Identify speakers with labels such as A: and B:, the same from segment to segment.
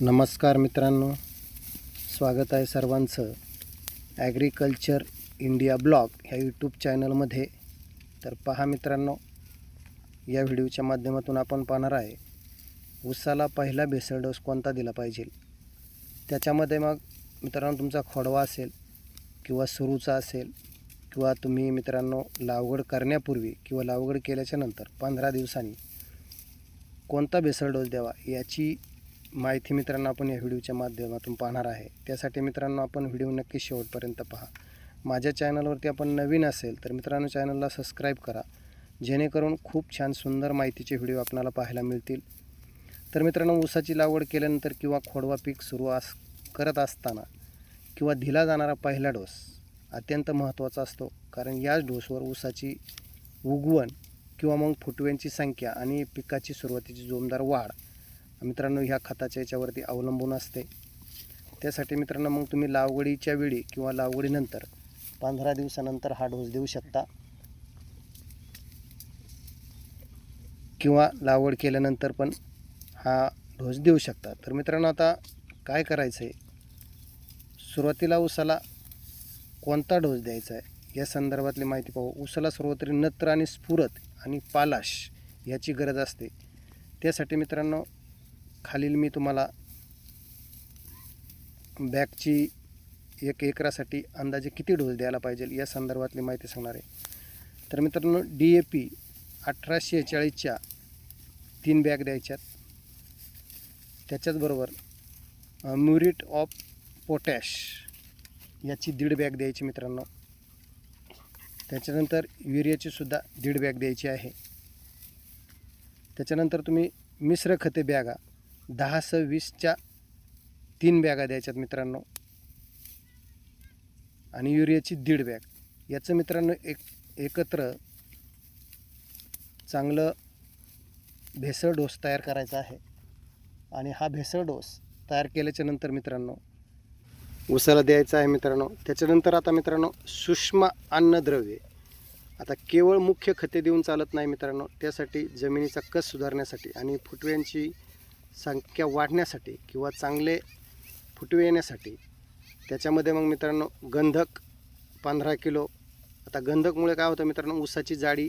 A: नमस्कार मित्रांनो. स्वागत आहे सर्वांचं ॲग्रिकल्चर इंडिया ब्लॉग ह्या यूट्यूब चॅनलमध्ये. तर पहा मित्रांनो या व्हिडिओच्या माध्यमातून आपण पाहणार आहे उसाला पहिला बेसळ डोस कोणता दिला पाहिजे? त्याच्यामध्ये मग मित्रांनो तुमचा खोडवा असेल किंवा सुरूचा असेल किंवा तुम्ही मित्रांनो लागवड करण्यापूर्वी किंवा लागवड केल्याच्यानंतर पंधरा दिवसांनी कोणता बेसळ डोस द्यावा याची माहिती मित्रांनो आपण या व्हिडिओच्या माध्यमातून पाहणार आहे. त्यासाठी मित्रांनो आपण व्हिडिओ नक्की शेवटपर्यंत पहा. माझ्या चॅनलवरती आपण नवीन असेल तर मित्रांनो चॅनलला सबस्क्राईब करा. जेणेकरून खूप छान सुंदर माहितीचे व्हिडिओ आपल्याला पाहायला मिळतील. तर मित्रांनो ऊसाची लागवड केल्यानंतर किंवा खोडवा पीक सुरू अस करत असताना किंवा दिला जाणारा पहिला डोस अत्यंत महत्त्वाचा असतो. कारण याच डोसवर ऊसाची उगवण किंवा मग फुटव्यांची संख्या आणि पिकाची सुरुवातीची जोमदार वाढ मित्रांनो ह्या खताच्या याच्यावरती अवलंबून असते. त्यासाठी मित्रांनो मग तुम्ही लागवडीच्या वेळी किंवा लागवडीनंतर पंधरा दिवसानंतर हा डोस देऊ शकता. किंवा लागवड केल्यानंतर पण हा डोस देऊ शकता. तर मित्रांनो आता काय करायचं आहे सुरुवातीला उसाला कोणता डोस द्यायचा आहे? या संदर्भातली माहिती पाहू. उसाला सर्वत्र नत्र आणि स्फुरत आणि पालाश याची गरज असते. त्यासाठी मित्रांनो खालील मी तुम्हाला बॅगची एक एकरासाठी अंदाजे किती डोस द्यायला पाहिजे या संदर्भातली माहिती सांगणार आहे. तर मित्रांनो डी ए पी अठराशे चाळीसच्या तीन बॅग द्यायच्यात. त्याच्याचबरोबर म्युरिट ऑफ पोटॅश याची दीड बॅग द्यायची मित्रांनो. त्याच्यानंतर युरियाची सुद्धा दीड बॅग द्यायची आहे. त्याच्यानंतर तुम्ही मिश्र खते बॅगा दहा स वीसच्या तीन बॅगा द्यायच्यात मित्रांनो. आणि युरियाची दीड बॅग. याचं मित्रांनो एक एकत्र चांगलं भेसळ डोस तयार करायचा आहे. आणि हा भेसळ डोस तयार केल्याच्यानंतर मित्रांनो उसाला द्यायचा आहे मित्रांनो. त्याच्यानंतर आता मित्रांनो सूक्ष्म अन्नद्रव्ये आता केवळ मुख्य खते देऊन चालत नाही मित्रांनो. त्यासाठी जमिनीचा कस सुधारण्यासाठी आणि फुटव्यांची संख्या वाढण्यासाठी किंवा चांगले फुटवे येण्यासाठी त्याच्यामध्ये मग मित्रांनो गंधक पंधरा किलो. आता गंधकमुळे काय होतं मित्रांनो? ऊसाची जाडी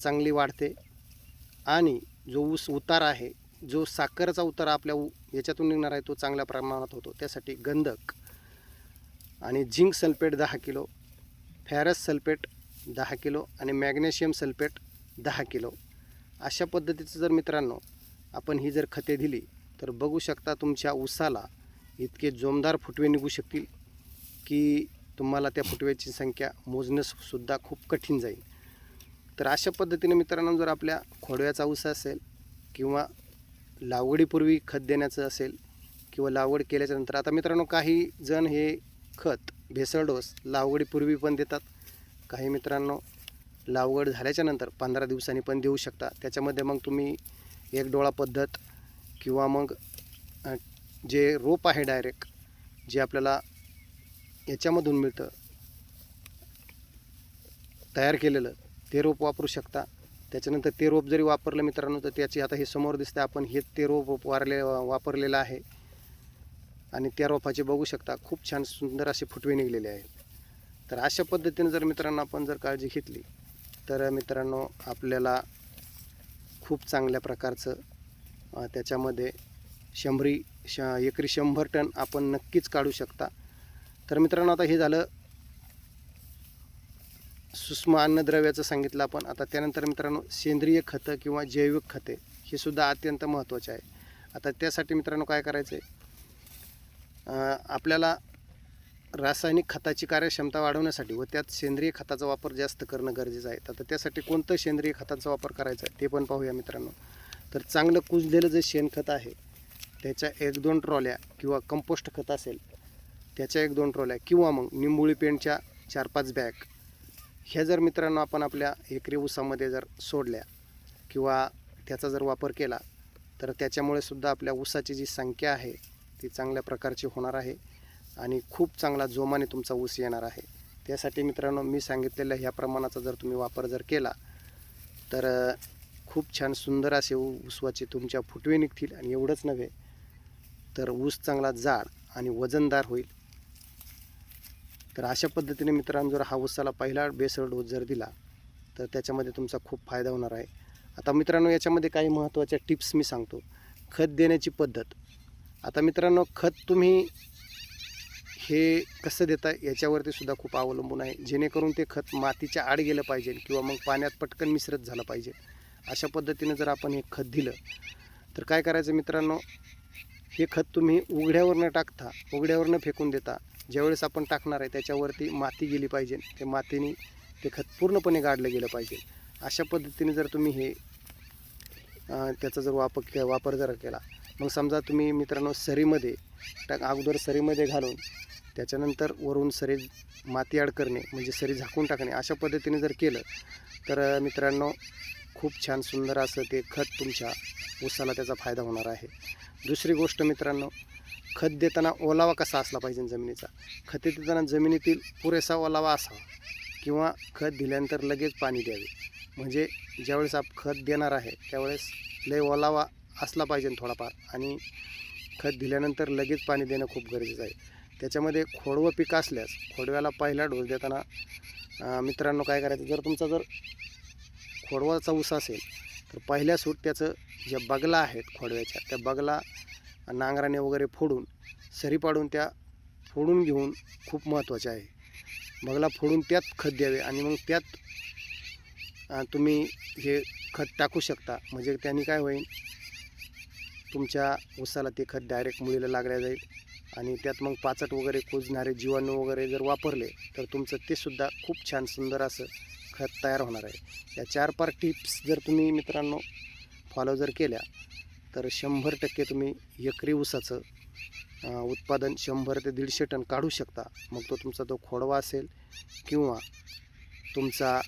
A: चांगली वाढते. आणि जो ऊस उतार आहे जो साखरचा उतार आपल्या उ याच्यातून निघणार आहे तो चांगल्या प्रमाणात होतो. त्यासाठी गंधक आणि झिंक सल्फेट दहा किलो फॅरस सल्फेट दहा किलो आणि मॅग्नेशियम सल्फेट दहा किलो. अशा पद्धतीचं जर मित्रांनो आपण ही जर खते दिली तर बघू शकता तुमच्या ऊसाला इतके जोमदार फुटवे निघू शकतील की तुम्हाला त्या फुटव्याची संख्या मोजणं सुद्धा खूप कठीण जाईल. तर अशा पद्धतीने मित्रांनो जर आपल्या खोडव्याचा ऊस असेल किंवा लागवडीपूर्वी खत देण्याचं असेल किंवा लागवड केल्याच्यानंतर आता मित्रांनो काही जण हे खत भेसळ डोस लागवडीपूर्वी पण देतात. काही मित्रांनो लागवड झाल्याच्यानंतर पंधरा दिवसांनी पण देऊ शकता. त्याच्यामध्ये मग तुम्ही एक डोळा पद्धत किंवा मग जे रोप आहे डायरेक्ट जे आपल्याला याच्यामधून मिळतं तयार केलेलं ते रोप वापरू शकता. त्याच्यानंतर ते रोप जरी वापरलं मित्रांनो तर त्याची आता हे समोर दिसतं आपण हे ते रोप वारले वापरलेलं आहे. आणि त्या रोपाचे बघू शकता खूप छान सुंदर असे फुटवे निघलेले आहेत. तर अशा पद्धतीने जर मित्रांनो आपण जर काळजी घेतली तर मित्रांनो आपल्याला खूप चांगल्या प्रकारचं त्याच्यामध्ये शंभरी श एकरी शंभर टन आपण नक्कीच काढू शकता. तर मित्रांनो आता हे झालं सूक्ष्म अन्नद्रव्याचं सांगितलं आपण. आता त्यानंतर मित्रांनो सेंद्रिय खतं किंवा जैविक खते हे सुद्धा अत्यंत महत्त्वाचे आहे. आता त्यासाठी मित्रांनो काय करायचं आहे आपल्याला रासायनिक खताची कार्यक्षमता वाढवण्यासाठी व त्यात सेंद्रिय खताचा वापर जास्त करणं गरजेचं आहे. आता त्यासाठी कोणतं सेंद्रिय खताचा वापर करायचा आहे ते पण पाहूया मित्रांनो. तर चांगलं कुजलेलं जे शेणखत आहे त्याच्या एक दोन ट्रॉल्या किंवा कंपोस्ट खत असेल त्याच्या एक दोन ट्रॉल्या किंवा मग निंबोळी पेंटच्या चार पाच बॅग ह्या जर मित्रांनो आपण आपल्या एकरी ऊसामध्ये जर सोडल्या किंवा त्याचा जर वापर केला तर त्याच्यामुळे सुद्धा आपल्या ऊसाची जी संख्या आहे ती चांगल्या प्रकारची होणार आहे. आणि खूप चांगला जोमाने तुमचा ऊस येणार आहे. त्यासाठी मित्रांनो मी सांगितलेल्या ह्या प्रमाणाचा जर तुम्ही वापर जर केला तर खूप छान सुंदर असे ऊ- ऊसवाचे तुमच्या फुटवे निघतील आणि एवढंच नव्हे तर ऊस चांगला जाड आणि वजनदार होईल. तर अशा पद्धतीने मित्रांनो जर हा ऊसाला पहिला बेसळ डोस जर दिला तर त्याच्यामध्ये तुमचा खूप फायदा होणार आहे. आता मित्रांनो याच्यामध्ये काही महत्त्वाच्या टिप्स मी सांगतो. खत देण्याची पद्धत. आता मित्रांनो खत तुम्ही हे कसं देतं याच्यावरती सुद्धा खूप अवलंबून आहे. जेणेकरून ते खत मातीच्या आड गेलं पाहिजे किंवा मग पाण्यात पटकन मिश्रित झालं पाहिजे. अशा पद्धतीने जर आपण हे खत दिलं तर काय करायचं मित्रांनो? हे खत तुम्ही उघड्यावर न टाकता उघड्यावर न फेकून देता. ज्यावेळेस आपण टाकणार आहे त्याच्यावरती माती गेली पाहिजे. ते मातीने ते खत पूर्णपणे गाडलं गेलं पाहिजे. अशा पद्धतीने जर तुम्ही हे त्याचा जर वापर वापर जर केला मग समजा तुम्ही मित्रांनो सरीमध्ये टाक अगोदर सरीमध्ये घालून त्याच्यानंतर वरून सरी माती आड करणे म्हणजे सरी झाकून टाकणे अशा पद्धतीने जर केलं तर मित्रांनो खूप छान सुंदर असं ते खत तुमच्या ऊसाला त्याचा फायदा होणार आहे. दुसरी गोष्ट मित्रांनो खत देताना ओलावा कसा असला पाहिजे जमिनीचा? खते देताना जमिनीतील पुरेसा ओलावा असावा किंवा खत दिल्यानंतर लगेच पाणी द्यावे. म्हणजे ज्यावेळेस आप खत देणार आहे त्यावेळेस लय ओलावा असला पाहिजे थोडाफार आणि खत दिल्यानंतर लगेच पाणी देणं खूप गरजेचं आहे. त्याच्यामध्ये खोडवं पीक असल्यास खोडव्याला पहिला डोस देताना मित्रांनो काय करायचं? जर तुमचा जर खोडवाचा ऊस असेल तर पहिल्या सूट त्याचं ज्या बगला आहेत खोडव्याच्या त्या बगला नांगराने वगैरे फोडून सरी पाडून त्या फोडून घेऊन खूप महत्त्वाचे आहे. बगला फोडून त्यात खत द्यावे आणि मग त्यात तुम्ही हे खत टाकू शकता. म्हणजे त्यांनी काय होईल? तुमच्या ऊसाला ते खत डायरेक्ट मुलीला लागल्या जाईल. आणि त्यात मग पाचट वगैरे कुजणारे जीवाणू वगैरे जर वापरले तर तुमचं ते सुद्धा खूप छान सुंदर असं खत तयार होणार आहे. या चार पार टिप्स जर तुम्ही मित्रांनो फॉलो जर केल्या तर शंभर टक्के तुम्ही एकरी ऊसाचं उत्पादन शंभर ते दीडशे टन काढू शकता. मग तो तुमचा तो खोडवा असेल किंवा तुमचा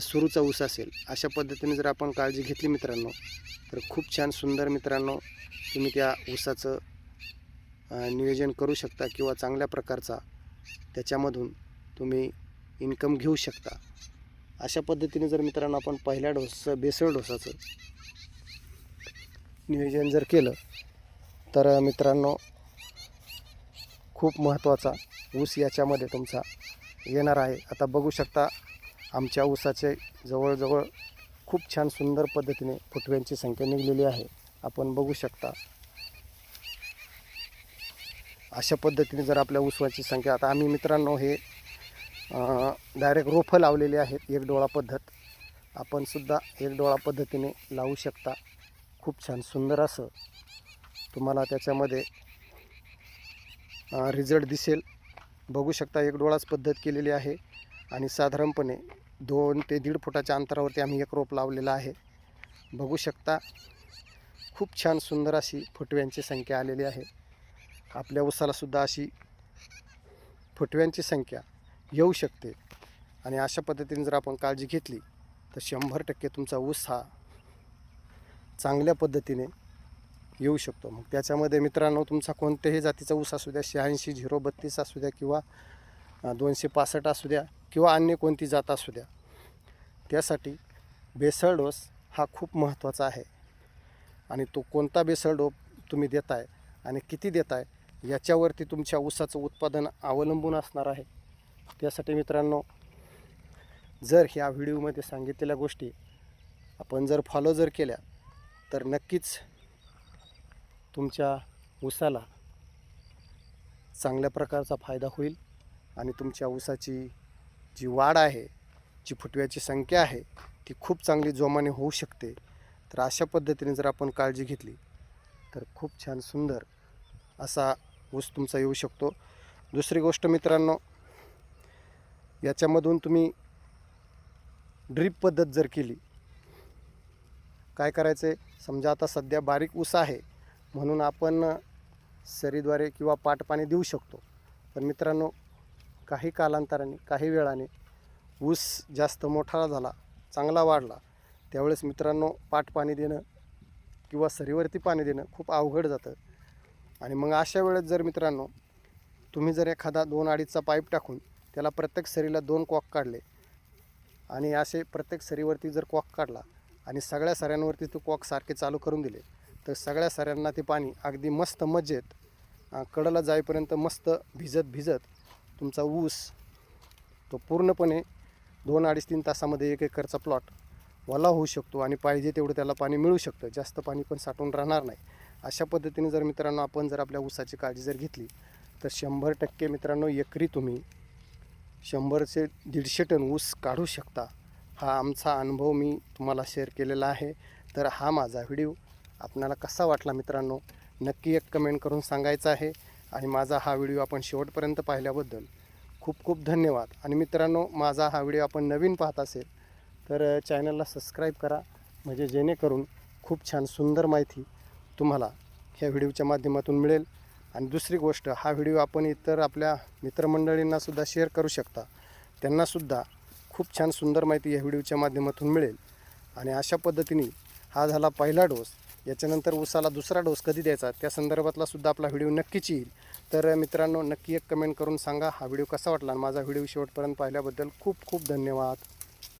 A: सुरूचा ऊस असेल अशा पद्धतीने जर आपण काळजी घेतली मित्रांनो तर खूप छान सुंदर मित्रांनो तुम्ही त्या ऊसाचं नियोजन करू शकता किंवा चांगल्या प्रकारचा त्याच्यामधून तुम्ही इन्कम घेऊ शकता. अशा पद्धतीने जर मित्रांनो आपण पहिल्या डोसचं बेसळ डोसाचं नियोजन जर केलं तर मित्रांनो खूप महत्त्वाचा ऊस याच्यामध्ये तुमचा येणार आहे. आता बघू शकता आमच्या ऊसाचे जवळजवळ खूप छान सुंदर पद्धतीने फुटव्यांची संख्या निघलेली आहे. आपण बघू शकता. अशा पद्धतीने जर आपल्या उसवाची संख्या आता आम्ही मित्रांनो हे डायरेक्ट रोपं लावलेले आहेत एक डोळा पद्धत. आपण सुद्धा एक डोळा पद्धतीने लावू शकता. खूप छान सुंदर असं तुम्हाला त्याच्यामध्ये रिझल्ट दिसेल. बघू शकता एक डोळाच पद्धत केलेली आहे आणि साधारणपणे दोन ते दीड फुटाच्या अंतरावरती आम्ही एक रोप लावलेला आहे. बघू शकता खूप छान सुंदर अशी फुटव्यांची संख्या आलेली आहे. आपल्या ऊसालासुद्धा अशी फुटव्यांची संख्या येऊ शकते. आणि अशा पद्धतीने जर आपण काळजी घेतली तर शंभर टक्के तुमचा ऊस हा चांगल्या पद्धतीने येऊ शकतो. मग त्याच्यामध्ये मित्रांनो तुमचा कोणत्याही जातीचा ऊस असू द्या शहाऐंशी झिरो बत्तीस असू द्या किंवा दोनशे पासष्ट असू द्या किंवा अन्य कोणती जात असू द्या त्यासाठी बेसळ डोस हा खूप महत्त्वाचा आहे. आणि तो कोणता बेसळ डोप तुम्ही देताय आणि किती देताय याच्यावरती तुमच्या ऊसाचं उत्पादन अवलंबून असणार आहे. त्यासाठी मित्रांनो जर ह्या व्हिडिओमध्ये सांगितलेल्या गोष्टी आपण जर फॉलो जर केल्या तर नक्कीच तुमच्या ऊसाला चांगल्या प्रकारचा फायदा होईल आणि तुमच्या ऊसाची जी वाढ आहे जी फुटव्याची संख्या आहे ती खूप चांगली जोमाने होऊ शकते. तर अशा पद्धतीने जर आपण काळजी घेतली तर खूप छान सुंदर असा ऊस तुमचा येऊ शकतो. दुसरी गोष्ट मित्रांनो याच्यामधून तुम्ही ड्रीप पद्धत जर केली काय करायचं आहे समजा आता सध्या बारीक ऊस आहे म्हणून आपण सरीद्वारे किंवा पाटपाणी देऊ शकतो. पण मित्रांनो काही कालांतराने काही वेळाने ऊस जास्त मोठा झाला चांगला वाढला त्यावेळेस मित्रांनो पाटपाणी देणं किंवा सरीवरती पाणी देणं खूप अवघड जातं. आणि मग अशा वेळेस जर मित्रांनो तुम्ही जर एखादा दोन अडीचचा पाईप टाकून त्याला प्रत्येक सरीला दोन कॉक काढले आणि असे प्रत्येक सरीवरती जर कॉक काढला आणि सगळ्या सऱ्यांवरती तो कॉक सारखे चालू करून दिले तर सगळ्या सऱ्यांना ते पाणी अगदी मस्त मजेत कडला जाईपर्यंत मस्त भिजत भिजत तुमचा ऊस तो पूर्णपणे दोन अडीच तीन तासामध्ये एक एकरचा प्लॉट वला होऊ शकतो आणि पाहिजे तेवढं त्याला पाणी मिळू शकतं. जास्त पाणी पण साठवून राहणार नाही. अशा पद्धतीने जर मित्रांनो आपण जर आपल्या ऊसाची काळजी जर घेतली तर शंभर टक्के मित्रांनो एकरी तुम्ही शंभरचे दीडशे टन ऊस काढू शकता. हा आमचा अनुभव मी तुम्हाला शेअर केलेला आहे. तर हा माझा व्हिडिओ आपणाला कसा वाटला मित्रांनो? नक्की एक कमेंट करून सांगायचा आहे. आणि माझा हा व्हिडिओ आपण शेवटपर्यंत पाहिल्याबद्दल खूप खूप धन्यवाद. आणि मित्रांनो माझा हा व्हिडिओ आपण नवीन पाहत असेल तर चॅनलला सबस्क्राईब करा. म्हणजे जेणेकरून खूप छान सुंदर माहिती तुम्हाला ह्या व्हिडिओच्या माध्यमातून मिळेल. आणि दुसरी गोष्ट हा व्हिडिओ आपण इतर आपल्या मित्रमंडळींनासुद्धा शेअर करू शकता. त्यांनासुद्धा खूप छान सुंदर माहिती या व्हिडिओच्या माध्यमातून मिळेल. आणि अशा पद्धतीने हा झाला पहिला डोस. याच्यानंतर उसाला दुसरा डोस कधी द्यायचा त्या संदर्भातला सुद्धा आपला व्हिडिओ नक्कीच येईल. तर मित्रांनो नक्की एक कमेंट करून सांगा हा व्हिडिओ कसा वाटला आणि माझा व्हिडिओ शेवटपर्यंत पाहिल्याबद्दल खूप खूप धन्यवाद.